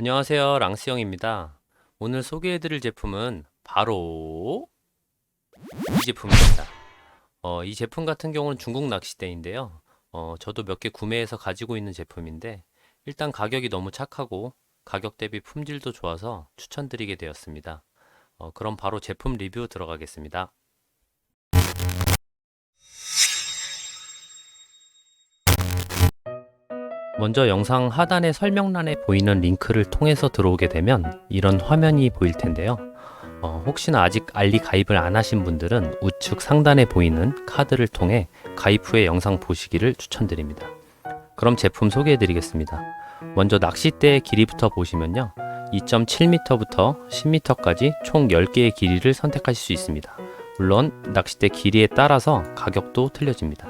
안녕하세요. 랑스형입니다. 오늘 소개해드릴 제품은 바로 이 제품입니다. 어, 이 제품 같은 경우는 중국 낚시대인데요. 어, 저도 몇 개 구매해서 가지고 있는 제품인데 일단 가격이 너무 착하고 가격 대비 품질도 좋아서 추천드리게 되었습니다. 어, 그럼 바로 제품 리뷰 들어가겠습니다. 먼저 영상 하단의 설명란에 보이는 링크를 통해서 들어오게 되면 이런 화면이 보일 텐데요. 어, 혹시나 아직 알리 가입을 안 하신 분들은 우측 상단에 보이는 카드를 통해 가입 후에 영상 보시기를 추천드립니다. 그럼 제품 소개해 드리겠습니다. 먼저 낚싯대의 길이부터 보시면요. 2.7m부터 10m까지 총 10개의 길이를 선택하실 수 있습니다. 물론 낚싯대 길이에 따라서 가격도 틀려집니다.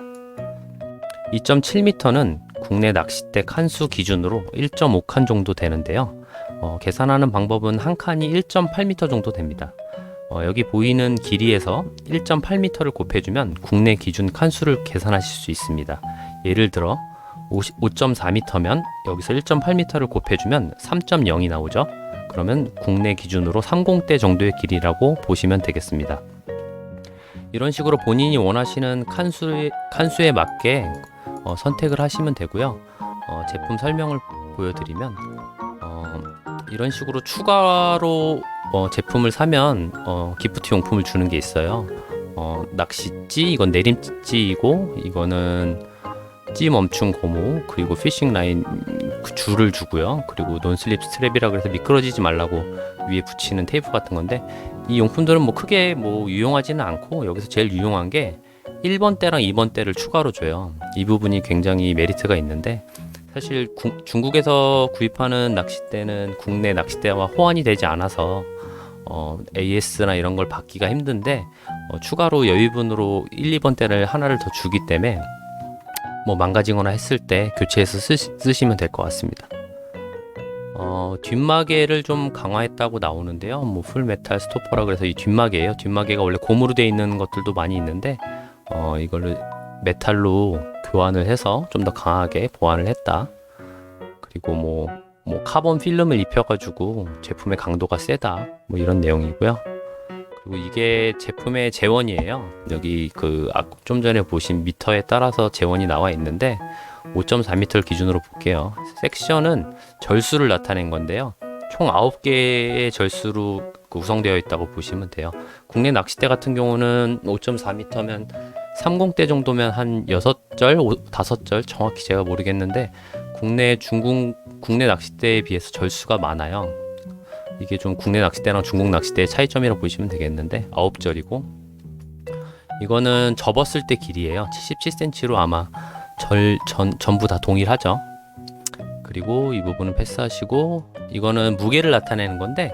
2.7m는 국내 낚싯대 칸수 기준으로 1.5칸 정도 되는데요. 어, 계산하는 방법은 한 칸이 1.8m 정도 됩니다. 어, 여기 보이는 길이에서 1.8m를 곱해주면 국내 기준 칸수를 계산하실 수 있습니다. 예를 들어 5.4m면 여기서 1.8m를 곱해주면 3.0이 나오죠. 그러면 국내 기준으로 30대 정도의 길이라고 보시면 되겠습니다. 이런 식으로 본인이 원하시는 칸수에, 칸수에 맞게 어, 선택을 하시면 되고요. 어, 제품 설명을 보여드리면 어, 이런 식으로 추가로 어, 제품을 사면 어, 기프트 용품을 주는 게 있어요. 어, 낚싯찌 이건 내림찌이고 이거는 찌 멈춤 고무 그리고 피싱 라인 그 줄을 주고요. 그리고 논슬립 스트랩이라 그래서 미끄러지지 말라고 위에 붙이는 테이프 같은 건데 이 용품들은 뭐 크게 뭐 유용하지는 않고 여기서 제일 유용한 게 1번 때랑 2번 때를 추가로 줘요. 이 부분이 굉장히 메리트가 있는데 사실 구- 중국에서 구입하는 낚싯대는 국내 낚싯대와 호환이 되지 않아서 어, AS나 이런 걸 받기가 힘든데 어, 추가로 여유분으로 1, 2번 때를 하나를 더 주기 때문에 뭐 망가지거나 했을 때 교체해서 쓰시, 쓰시 면 될 것 같습니다. 어, 뒷마개를 좀 강화했다고 나오는데요. 뭐 풀메탈 스토퍼라 그래서 이 뒷마개예요. 뒷마개가 원래 고무로 되어 있는 것들도 많이 있는데 어, 이거를 메탈로 교환을 해서 좀 더 강하게 보완을 했다. 그리고 뭐, 뭐 카본 필름을 입혀가지고 제품의 강도가 세다. 뭐 이런 내용이고요. 그리고 이게 제품의 재원이에요. 여기 그 좀 전에 보신 미터에 따라서 재원이 나와 있는데 5.4m를 기준으로 볼게요. 섹션은 절수를 나타낸 건데요. 총 9개의 절수로 구성되어 있다고 보시면 돼요. 국내 낚싯대 같은 경우는 5.4m면 30대 정도면 한 6절, 5절 정확히 제가 모르겠는데 국내 중국 국내 낚싯대에 비해서 절수가 많아요. 이게 좀 국내 낚싯대랑 중국 낚싯대의 차이점이라고 보시면 되겠는데 9절이고 이거는 접었을 때 길이에요. 77cm로 아마 절 전, 전부 다 동일하죠. 그리고 이 부분은 패스하시고 이거는 무게를 나타내는 건데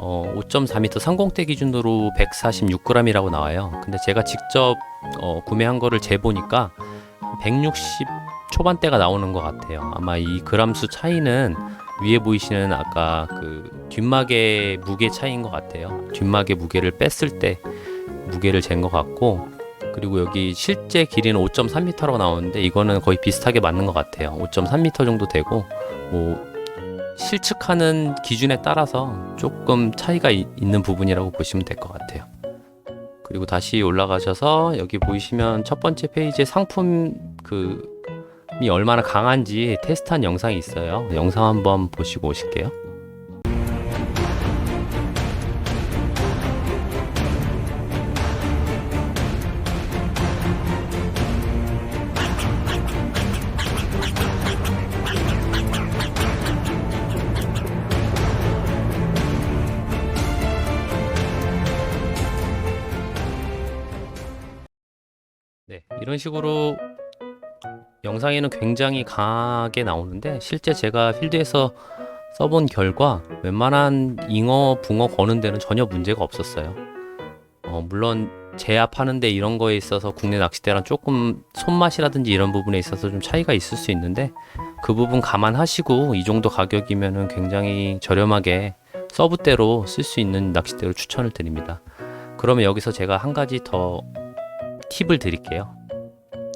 어, 5.4m 30대 기준으로 146g이라고 나와요. 근데 제가 직접 어, 구매한 거를 재보니까 160 초반대가 나오는 것 같아요. 아마 이 그람수 차이는 위에 보이시는 아까 그 뒷마개 무게 차이인 것 같아요. 뒷마개 무게를 뺐을 때 무게를 잰 것 같고 그리고 여기 실제 길이는 5.3m라고 나오는데 이거는 거의 비슷하게 맞는 것 같아요. 5.3m 정도 되고 뭐 실측하는 기준에 따라서 조금 차이가 이- 있는 부분이라고 보시면 될 것 같아요. 그리고 다시 올라가셔서 여기 보이시면 첫 번째 페이지에 상품 그 이 얼마나 강한지 테스트한 영상이 있어요. 영상 한번 보시고 오실게요. 네, 이런 식으로 영상에는 굉장히 강하게 나오는데 실제 제가 필드에서 써본 결과 웬만한 잉어, 붕어 거는 데는 전혀 문제가 없었어요. 어, 물론 제압하는데 이런 거에 있어서 국내 낚싯대랑 조금 손맛이라든지 이런 부분에 있어서 좀 차이가 있을 수 있는데 그 부분 감안하시고 이 정도 가격이면은 굉장히 저렴하게 서브대로 쓸 수 있는 낚싯대로 추천을 드립니다. 그러면 여기서 제가 한 가지 더 팁을 드릴게요.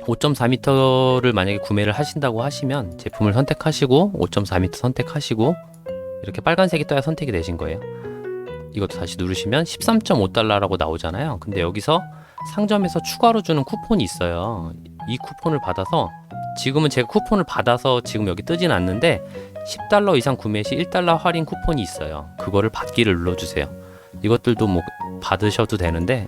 5.4m를 만약에 구매를 하신다고 하시면 제품을 선택하시고 5.4m 선택하시고 이렇게 빨간색이 떠야 선택이 되신 거예요. 이것도 다시 누르시면 13.5달러라고 나오잖아요. 근데 여기서 상점에서 추가로 주는 쿠폰이 있어요. 이 쿠폰을 받아서 지금은 제가 쿠폰을 받아서 지금 여기 뜨진 않는데 10달러 이상 구매 시 1달러 할인 쿠폰이 있어요. 그거를 받기를 눌러주세요. 이것들도 뭐 받으셔도 되는데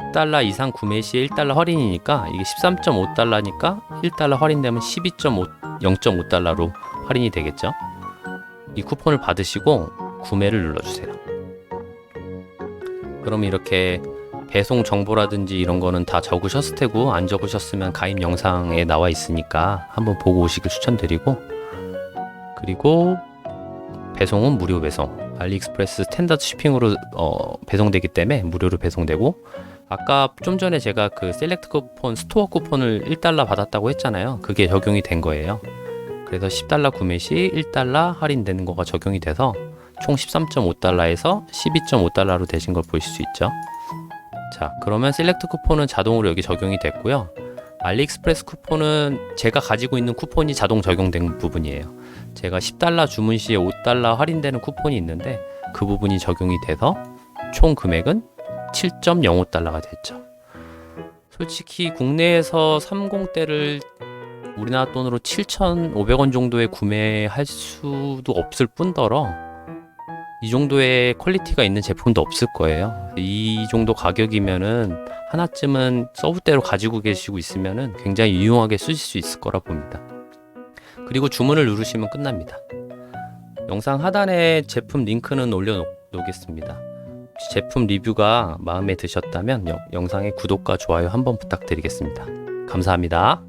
10달러 이상 구매 시 1달러 할인이니까 이게 13.5달러니까 1달러 할인되면 12.5 0.5달러로 할인이 되겠죠. 이 쿠폰을 받으시고 구매를 눌러주세요. 그럼 이렇게 배송 정보라든지 이런 거는 다 적으셨을 테고 안 적으셨으면 가입 영상에 나와 있으니까 한번 보고 오시길 추천드리고 그리고 배송은 무료 배송 알리익스프레스 스탠다드 shipping으로 어, 배송되기 때문에 무료로 배송되고 아까 좀 전에 제가 그 셀렉트 쿠폰 스토어 쿠폰을 1달러 받았다고 했잖아요 그게 적용이 된 거예요 그래서 10달러 구매 시 1달러 할인되는 거가 적용이 돼서 총 13.5달러에서 12.5달러로 되신 걸 보실 수 있죠 자, 그러면 셀렉트 쿠폰은 자동으로 여기 적용이 됐고요. 알리익스프레스 쿠폰은 제가 가지고 있는 쿠폰이 자동 적용된 부분이에요. 제가 10달러 주문 시에 5달러 할인되는 쿠폰이 있는데 그 부분이 적용이 돼서 총 금액은 7.05달러가 됐죠. 솔직히 국내에서 30대를 우리나라 돈으로 7,500원 정도에 구매할 수도 없을 뿐더러 이 정도의 퀄리티가 있는 제품도 없을 거예요. 이 정도 가격이면은 하나쯤은 서브대로 가지고 계시고 있으면은 굉장히 유용하게 쓰실 수 있을 거라 봅니다. 그리고 주문을 누르시면 끝납니다. 영상 하단에 제품 링크는 올려놓겠습니다. 혹시 제품 리뷰가 마음에 드셨다면 영- 영상의 구독과 좋아요 한번 부탁드리겠습니다. 감사합니다.